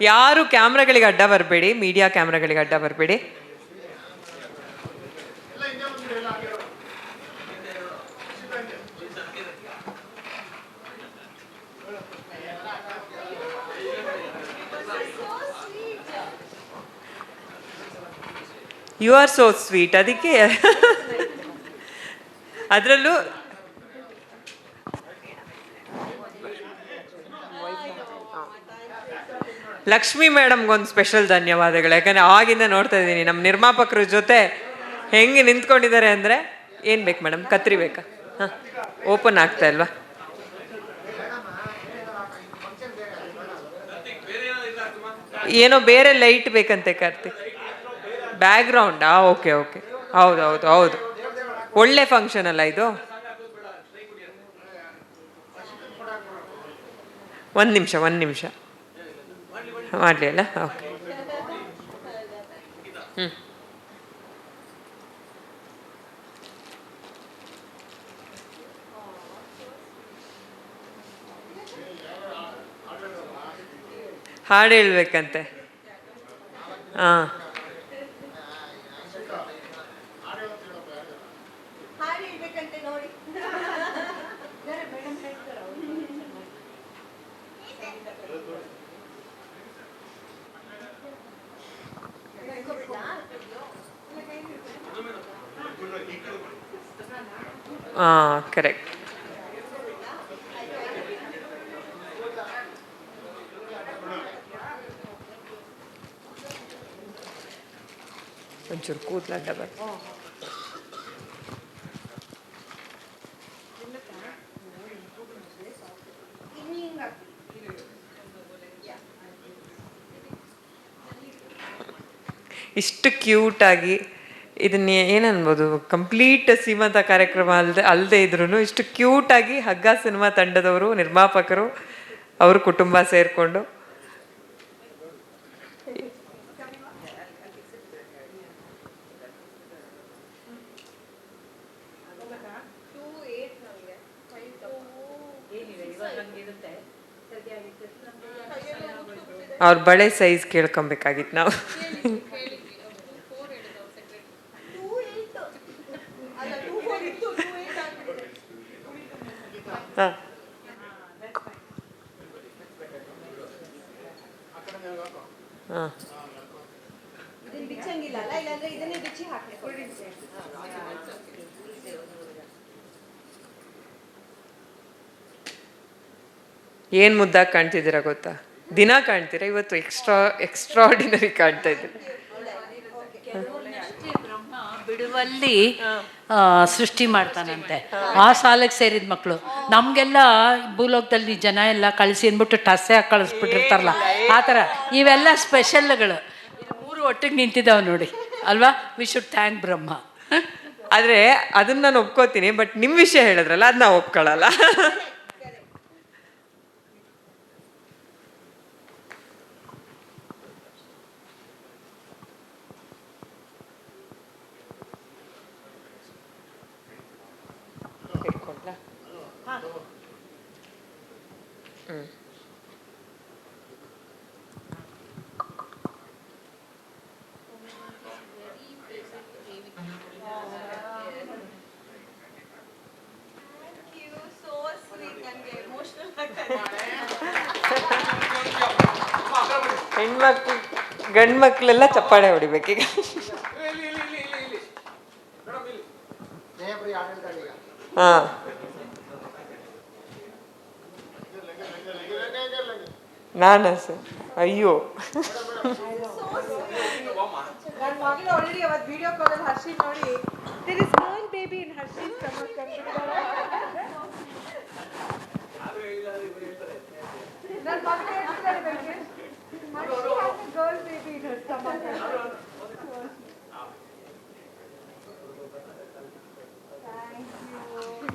ಯಾರು ಕ್ಯಾಮ್ರಾಗಳಿಗೆ ಅಡ್ಡ ಬರಬೇಡಿ ಮೀಡಿಯಾ ಕ್ಯಾಮ್ರಾಗಳಿಗೆ ಅಡ್ಡ ಬರಬೇಡಿ. ಯು ಆರ್ ಸೋ ಸ್ವೀಟ್ ಅದಕ್ಕೆ ಅದರಲ್ಲೂ ಲಕ್ಷ್ಮಿ ಮೇಡಮ್ಗೊಂದು ಸ್ಪೆಷಲ್ ಧನ್ಯವಾದಗಳು. ಯಾಕಂದರೆ ಆಗಿಂದ ನೋಡ್ತಾ ಇದ್ದೀನಿ, ನಮ್ಮ ನಿರ್ಮಾಪಕರ ಜೊತೆ ಹೆಂಗೆ ನಿಂತ್ಕೊಂಡಿದ್ದಾರೆ ಅಂದರೆ, ಏನು ಬೇಕು ಮೇಡಮ್? ಕತ್ರಿ ಬೇಕಾ? ಹಾಂ ಓಪನ್ ಆಗ್ತಾ ಇಲ್ವಾ? ಏನೋ ಬೇರೆ ಲೈಟ್ ಬೇಕಂತೆ ಕಾರ್ತಿಕ್. ಬ್ಯಾಕ್ಗ್ರೌಂಡಾ ಓಕೆ ಓಕೆ ಹೌದು ಹೌದು ಹೌದು. ಒಳ್ಳೆ ಫಂಕ್ಷನ್ ಅಲ್ಲ ಇದು? ಒಂದು ನಿಮಿಷ ಒಂದು ನಿಮಿಷ. ಮಾಡಲಿ ಅಲ್ಲ ಓಕೆ ಹ್ಞೂ ಹಾಡು ಹೇಳ್ಬೇಕಂತೆ. ಹಾಂ. ಹಾಡು ಹೇಳ್ಬೇಕಂತೆ ನೋಡಿ. ಹಾಂ ಕರೆಕ್ಟ್ ಒಂಚೂರು ಕೂದಲ ಬರ್ ಇಷ್ಟು ಕ್ಯೂಟಾಗಿ ಇದನ್ನ ಏನನ್ಬೋದು ಕಂಪ್ಲೀಟ್ ಸೀಮಂತ ಕಾರ್ಯಕ್ರಮ ಅಲ್ಲದೆ ಅಲ್ಲದೆ ಇದ್ರೂ ಇಷ್ಟು ಆಗಿ ಹಗ್ಗ ಸಿನಿಮಾ ತಂಡದವರು ನಿರ್ಮಾಪಕರು ಅವರು ಕುಟುಂಬ ಸೇರಿಕೊಂಡು. ಅವ್ರ ಬಳೆ ಸೈಜ್ ಕೇಳ್ಕೊಬೇಕಾಗಿತ್ತು ನಾವು. ಹಾಂ. ಇದನ್ನ ಬಿಚ್ಚಂಗಿಲ್ಲ ಅಲ್ಲ? ಇಲ್ಲಾಂದ್ರೆ ಇದನ್ನೇ ಬಿಚ್ಚಿ ಹಾಕ್ಬೇಕು ಏನು ಮುದ್ದಾಗಿ ಕಾಣ್ತಿದ್ದೀರಾ ಗೊತ್ತಾ? ದಿನ ಕಾಣ್ತೀರಾ? ಇವತ್ತು ಎಕ್ಸ್ಟ್ರಾ ಎಕ್ಸ್ಟ್ರಾಡಿನರಿ ಕಾಣ್ತಾ ಇದ್ದೀರಾ? ಬ್ರಹ್ಮ ಬಿಡುವಲ್ಲಿ ಆ, ಸೃಷ್ಟಿ ಮಾಡ್ತಾನಂತೆ. ಆ ಸಾಲಕ್ಕೆ ಸೇರಿದ ಮಕ್ಕಳು ನಮಗೆಲ್ಲ ಭೂಲೋಕದಲ್ಲಿ ಜನ ಎಲ್ಲ ಕಳಿಸಿ ಅಂದ್ಬಿಟ್ಟು ಟಸ್ಸೆ ಹಾಕಿ ಕಳಿಸ್ಬಿಟ್ಟಿರ್ತಾರಲ್ಲ ಆ ಥರ. ಇವೆಲ್ಲ ಸ್ಪೆಷಲ್ಗಳು. ಮೂರು ಒಟ್ಟಿಗೆ ನಿಂತಿದ್ದಾವೆ ನೋಡಿ. ಅಲ್ವಾ? ವಿ ಶುಡ್ ಥ್ಯಾಂಕ್ ಬ್ರಹ್ಮ ಆದರೆ ಅದನ್ನ ನಾನು ಒಪ್ಕೋತೀನಿ ಬಟ್ ನಿಮ್ಮ ವಿಷಯ ಹೇಳಿದ್ರಲ್ಲ ಅದನ್ನ ಒಪ್ಕೊಳ್ಳಲ್ಲ. ಇಟ್ಕೊಂಡ್ಲಾ? ಹೆಣ್ಮಕ್ಳು ಗಂಡು ಮಕ್ಳೆಲ್ಲ ಚಪ್ಪಾಳೆ ಹೊಡಿಬೇಕೀಗ ಹಾಂ. ನಾನಾ ಸರ್ ಅಯ್ಯೋ ನನ್ನ ಮಗಳು ಆಲ್ರೆಡಿ ಅವತ್ತು ವಿಡಿಯೋ ಕಾಲಲ್ಲಿ ಹರ್ಷಿತ್ ನೋಡಿ there is girl baby in Harshit